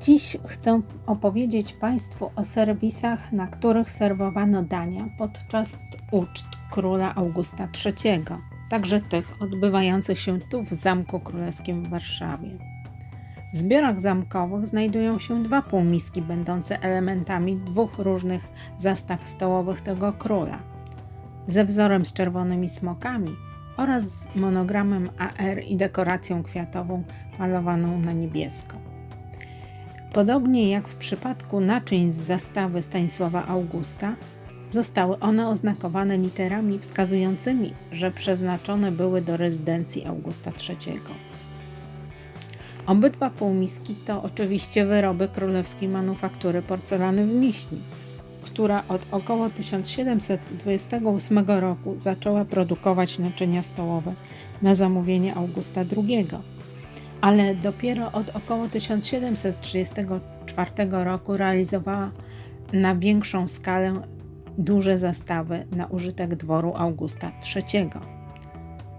Dziś chcę opowiedzieć Państwu o serwisach, na których serwowano dania podczas uczt króla Augusta III, także tych odbywających się tu w Zamku Królewskim w Warszawie. W zbiorach zamkowych znajdują się dwa półmiski będące elementami dwóch różnych zastaw stołowych tego króla. Ze wzorem z czerwonymi smokami oraz z monogramem AR i dekoracją kwiatową malowaną na niebiesko. Podobnie jak w przypadku naczyń z zastawy Stanisława Augusta, zostały one oznakowane literami wskazującymi, że przeznaczone były do rezydencji Augusta III. Obydwa półmiski to oczywiście wyroby królewskiej manufaktury porcelany w Miśni, która od około 1728 roku zaczęła produkować naczynia stołowe na zamówienie Augusta II ale dopiero od około 1734 roku realizowała na większą skalę duże zastawy na użytek dworu Augusta III.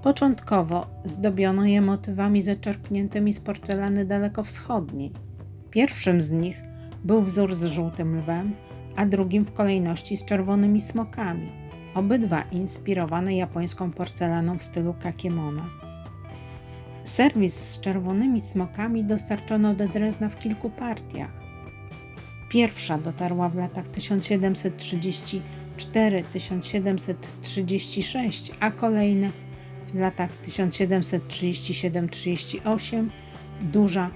Początkowo zdobiono je motywami zaczerpniętymi z porcelany dalekowschodniej. Pierwszym z nich był wzór z żółtym lwem, a drugim w kolejności z czerwonymi smokami, obydwa inspirowane japońską porcelaną w stylu kakemona. Serwis z czerwonymi smokami dostarczono do Drezna w kilku partiach. Pierwsza dotarła w latach 1734-1736, a kolejne w latach 1737-38, duża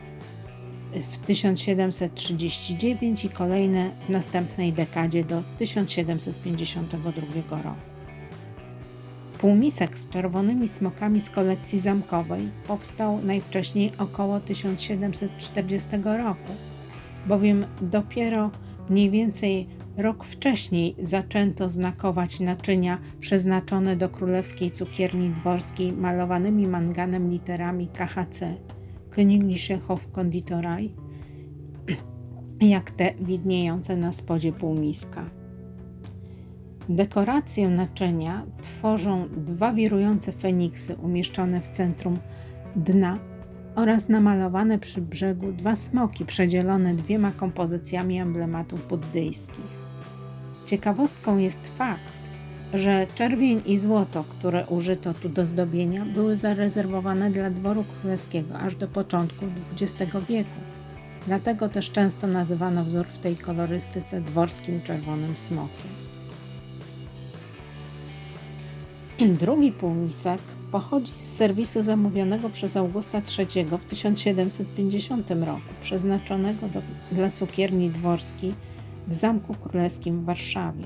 w 1739 i kolejne w następnej dekadzie do 1752 roku. Półmisek z czerwonymi smokami z kolekcji zamkowej powstał najwcześniej około 1740 roku, bowiem dopiero mniej więcej rok wcześniej zaczęto znakować naczynia przeznaczone do królewskiej cukierni dworskiej malowanymi manganem literami KHC Königliche Hofkonditorei, jak te widniejące na spodzie półmiska. Dekorację naczynia tworzą dwa wirujące feniksy umieszczone w centrum dna oraz namalowane przy brzegu dwa smoki przedzielone dwiema kompozycjami emblematów buddyjskich. Ciekawostką jest fakt, że czerwień i złoto, które użyto tu do zdobienia, były zarezerwowane dla dworu królewskiego aż do początku XX wieku. Dlatego też często nazywano wzór w tej kolorystyce dworskim czerwonym smokiem. Drugi półmisek pochodzi z serwisu zamówionego przez Augusta III w 1750 roku, przeznaczonego do, dla cukierni dworskiej w Zamku Królewskim w Warszawie,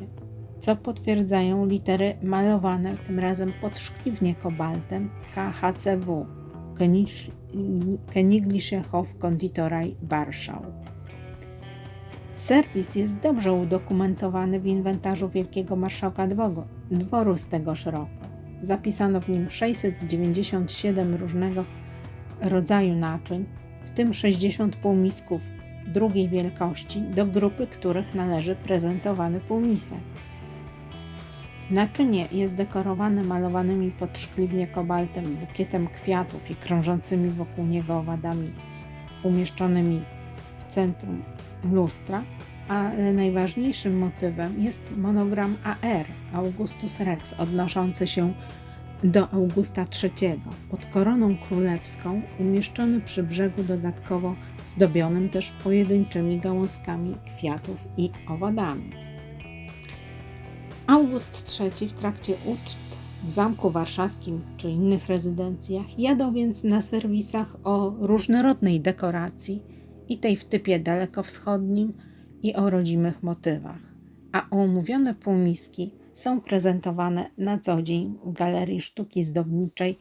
co potwierdzają litery malowane tym razem podszkliwnie kobaltem KHCW Königliche Hofkonditorei Warszał. Serwis jest dobrze udokumentowany w inwentarzu Wielkiego Marszałka Dworu z tegoż roku. Zapisano w nim 697 różnego rodzaju naczyń, w tym 60 półmisków drugiej wielkości, do grupy których należy prezentowany półmisek. Naczynie jest dekorowane malowanymi podszkliwnie kobaltem bukietem kwiatów i krążącymi wokół niego owadami umieszczonymi w centrum lustra, ale najważniejszym motywem jest monogram AR Augustus Rex odnoszący się do Augusta III pod koroną królewską umieszczony przy brzegu dodatkowo zdobionym też pojedynczymi gałązkami kwiatów i owadami. August III w trakcie uczt w Zamku Warszawskim czy innych rezydencjach jadał więc na serwisach o różnorodnej dekoracji i tej w typie dalekowschodnim i o rodzimych motywach, a omówione półmiski są prezentowane na co dzień w Galerii Sztuki Zdobniczej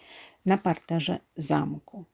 na parterze zamku.